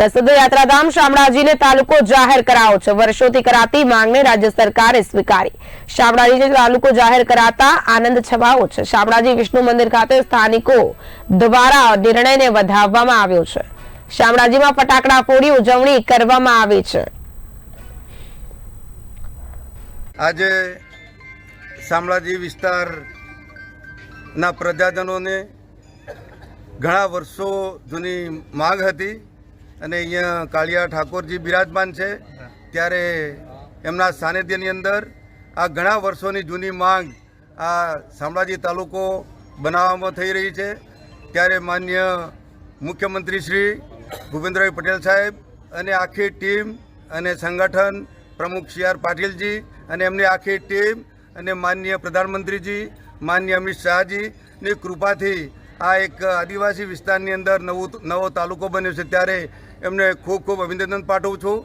પ્રસિદ્ધ યાત્રાધામ શામળાજીને તાલુકો જાહેર કરાયો છે. વર્ષોથી કરાતી માંગને રાજ્ય સરકારે સ્વીકારી. શામળાજીને તાલુકો જાહેર કરાતા આનંદ છવાયો છે. શામળાજી વિષ્ણુ મંદિર ખાતે સ્થાનિકો દ્વારા નિર્ણયને વધાવવામાં આવ્યો છે. શામળાજીમાં ફટાકડા ફોડી ઉજવણી કરવામાં આવી છે. આજે શામળાજી વિસ્તારના પ્રજાજનોને ઘણા વર્ષો જૂની માગ હતી. અને અહીંયા કાળિયા ઠાકોરજી બિરાજમાન છે. ત્યારે એમના સાનિધ્યની અંદર આ ઘણા વર્ષોની જૂની માંગ આ શામળાજી તાલુકો બનાવવામાં થઈ રહી છે. ત્યારે માન્ય મુખ્યમંત્રી શ્રી ભૂપેન્દ્રભાઈ પટેલ સાહેબ અને આખી ટીમ અને સંગઠન પ્રમુખ સી આર પાટીલજી અને એમની આખી ટીમ અને માન્ય પ્રધાનમંત્રીજી, માન્ય અમિત શાહજીની કૃપાથી આ એક આદિવાસી વિસ્તારની અંદર નવું નવો તાલુકો બન્યો છે. ત્યારે એમને ખૂબ ખૂબ અભિનંદન પાઠવું છું.